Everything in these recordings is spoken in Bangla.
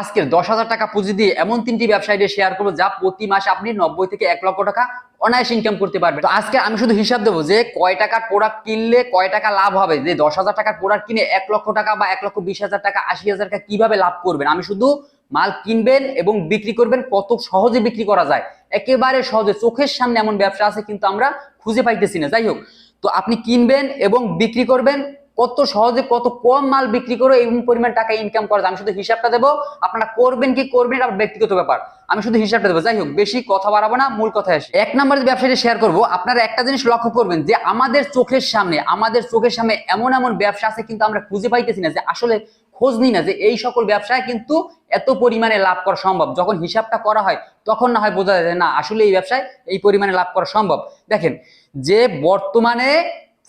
আজকের দশ হাজার টাকা পুঁজি দিয়ে এমন তিনটি ব্যবসায়ীদের শেয়ার করব যা প্রতি মাসে আপনি নব্বই থেকে এক লক্ষ টাকা অনায়াস ইনকাম করতে পারবে তো আজকে আমি শুধু হিসাব দেবো যে কয় টাকার প্রোডাক্ট কিনলে কয় টাকা লাভ হবে? যে দশ হাজার টাকার প্রোডাক্ট কিনে এক লক্ষ টাকা বা এক লক্ষ বিশ হাজার টাকা, আশি হাজার টাকা কীভাবে লাভ করবেন? আমি শুধু মাল কিনবেন এবং বিক্রি করবেন কত সহজে বিক্রি করা যায়। একেবারে সহজে। চোখের সামনে এমন ব্যবসা আছে কিন্তু আমরা খুঁজে পাইতেছি না। যাই হোক, তো আপনি কিনবেন এবং বিক্রি করবেন কত সহজে কত কম মাল বিক্রি করে এই পরিমাণ টাকা ইনকাম করা আমি শুধু হিসাবটা দেবো। আপনারা করবেন কি করবেন এটা ব্যক্তিগত ব্যাপার। আমি শুধু হিসাবটা দেবো। যাই হোক, বেশি কথা বাড়াবো না, মূল কথা আসি। এক নম্বর যে ব্যবসাটি শেয়ার করব, আপনারা একটা জিনিস লক্ষ্য করবেন যে আমাদের চোখের সামনে, আমাদের চোখের সামনে এমন এমন ব্যবসা আছে কিন্তু আমরা খুঁজে পাইতেছি না যে আসলে খোঁজ নিই না যে এই সকল ব্যবসায় কিন্তু এত পরিমাণে লাভ করা সম্ভব। যখন হিসাবটা করা হয়, তখন না হয় বোঝা যায় না, আসলে এই ব্যবসায় এই পরিমাণে লাভ করা সম্ভব। দেখেন, যে বর্তমানে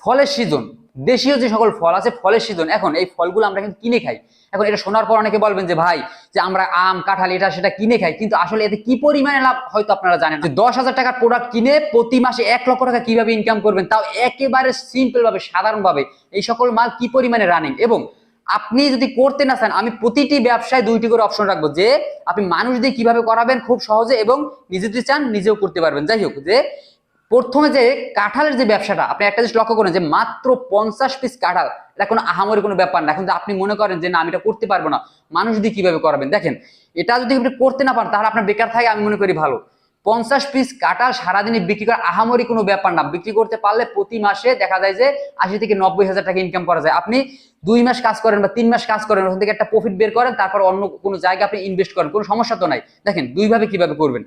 ফলের সিজন দেশীয় যে সকল ফল আছে, ফলের সিজন এখন এই ফলগুলো আমরা কিন্তু কিনে খাই। এখন এটা শোনার পর অনেকে বলবেন যে, ভাই, যে আমরা আম, কাঁঠাল, এটা সেটা কিনে খাই। কিন্তু আসলে এতে কি পরিমাণে লাভ হয়তো আপনারা জানেন যে দশ হাজার টাকার প্রোডাক্ট কিনে প্রতি মাসে এক লক্ষ টাকা কীভাবে ইনকাম করবেন, তাও একেবারে সিম্পল ভাবে, সাধারণ ভাবে এই সকল মাল কি পরিমাণে রানিং এবং আপনি যদি করতে না চান, আমি প্রতিটি ব্যবসায় দুইটি করে অপশন রাখব, যে আপনি মানুষ দিয়ে কীভাবে করাবেন খুব সহজে এবং নিজে যদি চান, নিজেও করতে পারবেন। যাই হোক, যে প্রথমে যে কাঁঠালের যে ব্যবসাটা, আপনি একটা জিনিস লক্ষ্য করেন যে মাত্র পঞ্চাশ পিস কাঁঠাল, এটা কোনো আহামরি কোনো ব্যাপার না। এখন আপনি মনে করেন যে না, আমি এটা করতে পারব না, মানুষ দিয়ে কীভাবে করাবেন? দেখেন, এটা যদি আপনি করতে না পারেন, তাহলে আপনার বেকার থাকে, আমি মনে করি ভালো। পঞ্চাশ পিস কাঁঠাল সারাদিনে বিক্রি করা আহামরি কোনো ব্যাপার না। বিক্রি করতে পারলে প্রতি মাসে দেখা যায় যে আশি থেকে নব্বই হাজার টাকা ইনকাম করা যায়। আপনি দুই মাস কাজ করেন বা তিন মাস কাজ করেন, ওখান থেকে একটা প্রফিট বের করেন, তারপর অন্য কোনো জায়গায় আপনি ইনভেস্ট করেন, কোনো সমস্যা তো নাই। দেখেন, দুইভাবে কীভাবে করবেন?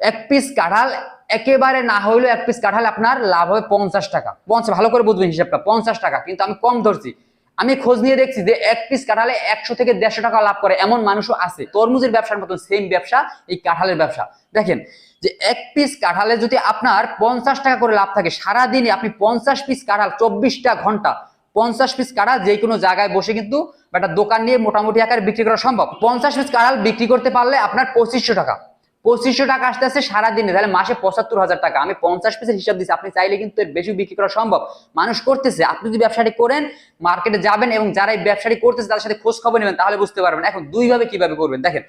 এক পিস কাঁঠাল একেবারে না হইলেও এক পিস কাঁঠাল আপনার লাভ হবে পঞ্চাশ টাকা। পঞ্চাশ, ভালো করে বুঝবেন হিসাবটা, পঞ্চাশ টাকা। কিন্তু আমি কম ধরছি। আমি খোঁজ নিয়ে দেখছি যে এক পিস কাঁঠালে একশো থেকে দেড়শো টাকা লাভ করে এমন মানুষও আছে। তরমুজের ব্যবসার মতন সেম ব্যবসা, এই কাঁঠালের ব্যবসা। দেখেন, যে এক পিস কাঁঠালে যদি আপনার পঞ্চাশ টাকা করে লাভ থাকে, সারাদিনে আপনি পঞ্চাশ পিস কাঁঠাল চব্বিশটা ঘণ্টা, পঞ্চাশ পিস কাঁঠাল যে কোনো জায়গায় বসে কিন্তু একটা দোকান নিয়ে মোটামুটি আকারে বিক্রি করা সম্ভব। পঞ্চাশ পিস কাঁঠাল বিক্রি করতে পারলে আপনার পঁচিশশো টাকা। পঁচিশশো টাকা আসতে আসতে সারাদিনে, তাহলে মাসে পঁচাত্তর হাজার টাকা। আমি পঞ্চাশ পিসের হিসাব দিচ্ছি আপনি চাইলে কিন্তু এর বেশি বিক্রি করা সম্ভব। মানুষ করতেছে, আপনি যদি ব্যবসাটি করেন মার্কেটে যাবেন এবং যারা এই ব্যবসাটি করতেছে, তাদের সাথে খোঁজ খবর নেবেন, তাহলে বুঝতে পারবেন। এখন দুইভাবে কীভাবে করবেন? দেখেন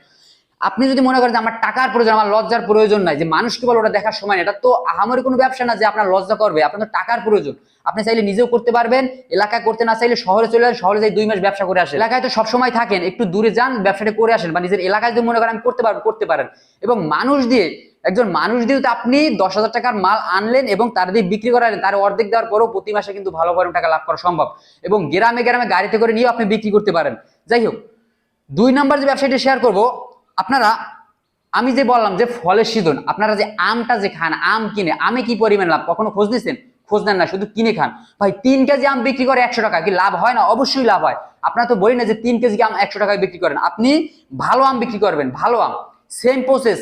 আপনি যদি মনে করেন যে আমার টাকার প্রয়োজন, আমার লজ্জার প্রয়োজন নাই, যে মানুষকে বলে ওটা দেখার সময় এটা তো আহামরি কোনো ব্যবসা না যে আপনার লজ্জা করবে, আপনার তো টাকার প্রয়োজন। আপনি চাইলে নিজেও করতে পারবেন, এলাকায় করতে না চাইলে শহরে চলে যান, শহরে যাই দুই মাস ব্যবসা করে আসেন। এলাকায় তো সবসময় থাকেন, একটু দূরে যান, ব্যবসাটা করে আসেন, বা নিজের এলাকায় যদি মনে করেন আমি করতে পারব, করতে পারেন। এবং মানুষ দিয়ে, একজন মানুষ দিয়ে তো আপনি দশ হাজার টাকার মাল আনলেন এবং তার দিয়ে বিক্রি করালেন, তার অর্ধেক দেওয়ার পরেও প্রতি মাসে কিন্তু ভালো পরিমাণ টাকা লাভ করা সম্ভব। এবং গ্রামে গ্রামে গাড়িতে করে নিয়েও আপনি বিক্রি করতে পারেন। যাই হোক, দুই নম্বর যে ব্যবসাটি শেয়ার করব আপনারা, আমি যে বললাম যে ফলের সিজন আপনারা যে আমটা যে খান, আম কিনে, আমে কি পরিমাণ লাভ? কখনো খোঁজ নিয়েছেন খোঁজ নেন না, শুধু কিনে খান। ভাই, তিন কেজি আম বিক্রি করে একশো টাকা, কি লাভ হয় না? অবশ্যই লাভ হয়। আপনারা তো বলি না যে তিন কেজি আম একশো টাকায় বিক্রি করেন। আপনি ভালো আম বিক্রি করবেন, ভালো আম। সেম প্রসেস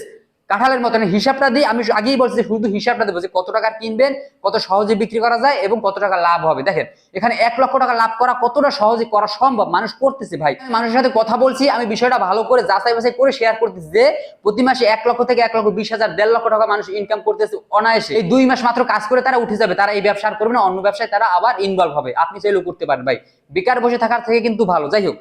কাঁঠালের মতন হিসাবটা দিই। আমি আগেই বলছি শুধু হিসাবটা দেবো যে কত টাকার কিনবেন, কত সহজে বিক্রি করা যায় এবং কত টাকা লাভ হবে। দেখেন, এখানে এক লক্ষ টাকা লাভ করা কতটা সহজে করা সম্ভব? মানুষ করতেছে ভাই। মানুষের সাথে কথা বলছি, আমি বিষয়টা ভালো করে যাচাই বাছাই করে শেয়ার করতেছি যে প্রতি মাসে এক লক্ষ থেকে এক লক্ষ বিশ হাজার, দেড় লক্ষ টাকা মানুষ ইনকাম করতেছে অনায়াসে। এই দুই মাস মাত্র কাজ করে তারা উঠে যাবে, তারা এই ব্যবসা করবে না, অন্য ব্যবসায় তারা আবার ইনভলভ হবে। আপনি চাইলেও করতে পারেন ভাই। বেকার বসে থাকার থেকে কিন্তু ভালো। যাই হোক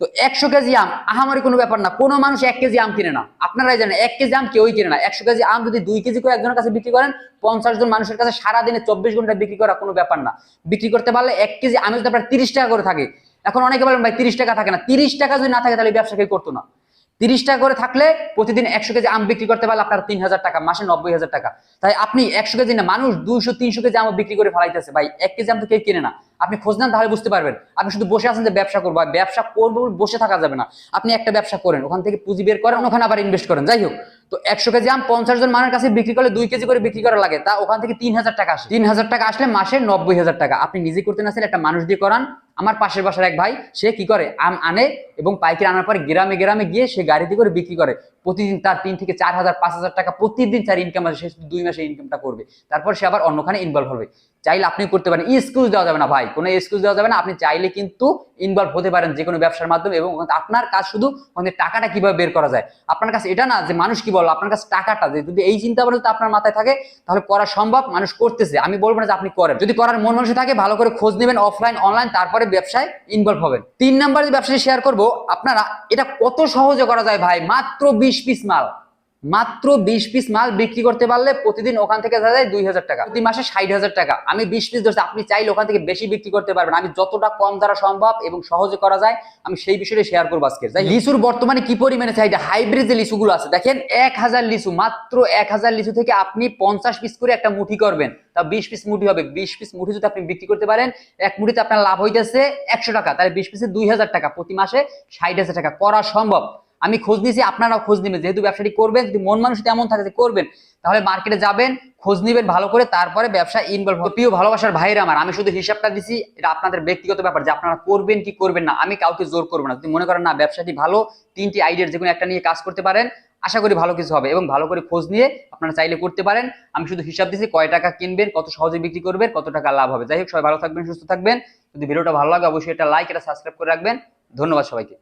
তো একশো কেজি আম, আহামারি কোনো ব্যাপার না। কোনো মানুষ এক কেজি আম কিনে না। আপনারাই জানেন, এক কেজি আম কেউই কিনে না। একশো কেজি আম যদি দুই কেজি করে একজনের কাছে বিক্রি করেন, পঞ্চাশ জন মানুষের কাছে সারাদিনে চব্বিশ ঘণ্টা বিক্রি করা কোনো ব্যাপার না। বিক্রি করতে পারলে এক কেজি আমি যদি আপনার তিরিশ টাকা করে থাকে, এখন অনেকে বলেন, ভাই, তিরিশ টাকা থাকে না। তিরিশ টাকা যদি না থাকে, তাহলে ব্যবসা কেউ করতো না। তিরিশ টাকা করে থাকলে প্রতিদিন একশো কেজি আম বিক্রি করতে পারলে আপনার তিন হাজার টাকা, মাসে নব্বই হাজার টাকা। তাই আপনি একশো কেজি না, মানুষ দুইশো, তিনশো কেজি আম বিক্রি করে ফেলাইতেছে। ভাই, এক কেজি আম তো কেউ কিনে না। আপনি খোঁজ নেন তাহলে বুঝতে পারবেন। আপনি শুধু বসে আছেন যে ব্যবসা করব ব্যবসা করব বসে থাকা যাবে না। আপনি একটা ব্যবসা করেন, ওখান থেকে পুঁজি বের করেন, ওখানে আবার ইনভেস্ট করেন। যাই হোক তো একশো কেজি আম পঞ্চাশ জন মানুষের কাছে বিক্রি করলে দুই কেজি করে বিক্রি করা লাগে, তা ওখান থেকে তিন হাজার টাকা আসে। তিন হাজার টাকা আসলে মাসে নব্বই হাজার টাকা। আপনি নিজে করতে না একটা মানুষ দিয়ে করান। আমার পাশের বাসার এক ভাই, সে কি করে? আম আনে এবং পাইকারি আনার পরে গ্রামে গ্রামে গিয়ে সে গাড়িতে করে বিক্রি করে। প্রতিদিন তার তিন থেকে চার হাজার, পাঁচ হাজার টাকা প্রতিদিন তার ইনকাম আছে সে দুই মাসে ইনকামটা করবে। তারপর সে আবার অন্যখানে ইনভলভ হবে। চাইলে আপনি করতে পারেন। এক্সকিউজ দেওয়া যাবে না ভাই। কোনো এক্সকিউজ দেওয়া যাবে না। আপনি চাইলে কিন্তু ইনভলভ হতে পারেন যে কোনো ব্যবসার মাধ্যমে এবং আপনার কাজ শুধু ওখানে টাকাটা কীভাবে বের করা যায়। আপনার কাছে এটা না যে মানুষ কি বলল? আপনার কাছে টাকাটা যে যদি এই চিন্তা ভাবনা আপনার মাথায় থাকে, তাহলে করা সম্ভব, মানুষ করতেছে। আমি বলব না যে আপনি করেন। যদি করার মন মানুষ থাকে, ভালো করে খোঁজ নেবেন অফলাইন অনলাইন তারপরে ব্যবসায় ইনভলভ হবেন। তিন নাম্বার যে ব্যবসাটি শেয়ার করব, আপনারা এটা কত সহজে করা যায় ভাই? মাত্র বিশ পিস মাল। মাত্র বিশ পিস মাল বিক্রি করতে পারলে প্রতিদিন ওখান থেকে দেখা যায় দুই হাজার টাকা। প্রতি মাসে ষাট হাজার টাকা। আমি বিশ পিস ধরছি, আপনি চাইলে ওখান থেকে বেশি বিক্রি করতে পারবেন। আমি যতটা কম দ্বারা সম্ভব এবং সহজে করা যায়, আমি সেই বিষয়ে শেয়ার করব আজকে। যাই লিচুর বর্তমানে কি পরিমাণে চাহিদা? হাইব্রিড যে লিচুগুলো আছে, দেখেন এক হাজার লিচু, মাত্র এক হাজার লিচু থেকে আপনি পঞ্চাশ পিস করে একটা মুঠি করবেন। তা বিশ পিস মুঠি হবে। বিশ পিস মুঠি যদি আপনি বিক্রি করতে পারেন, এক মুঠিতে আপনার লাভ হইতেছে একশো টাকা। তাহলে বিশ পিসে দুই হাজার টাকা প্রতি মাসে ষাট হাজার টাকা করা সম্ভব। আমি খোঁজ নিয়েছি, আপনারাও খোঁজ নেবেন। যেহেতু ব্যবসাটি করবেন, যদি মন মানুষ তেমন থাকে যে করবেন, তাহলে মার্কেটে যাবেন, খোঁজ নিবেন ভালো করে, তারপরে ব্যবসা ইনভলভ প্রিয় ভালোবাসার ভাইরা আমার, আমি শুধু হিসাবটা দিছি, এটা আপনাদের ব্যক্তিগত ব্যাপার যে আপনারা করবেন কি করবেন না, আমি কাউকে জোর করব না। যদি মনে করেন, না, ব্যবসাটি ভালো, তিনটি আইডিয়ার যে কোনো একটা নিয়ে কাজ করতে পারেন, আশা করি ভালো কিছু হবে। এবং ভালো করে খোঁজ নিয়ে আপনারা চাইলে করতে পারেন। আমি শুধু হিসাব দিছি, কয় টাকা কিনবেন, কত সহজে বিক্রি করবেন, কত টাকা লাভ হবে। যাই হোক, সবাই ভালো থাকবেন, সুস্থ থাকবেন। যদি ভিডিওটা ভালো লাগে, অবশ্যই এটা লাইক এটা সাবস্ক্রাইব করে রাখবেন। ধন্যবাদ সবাইকে।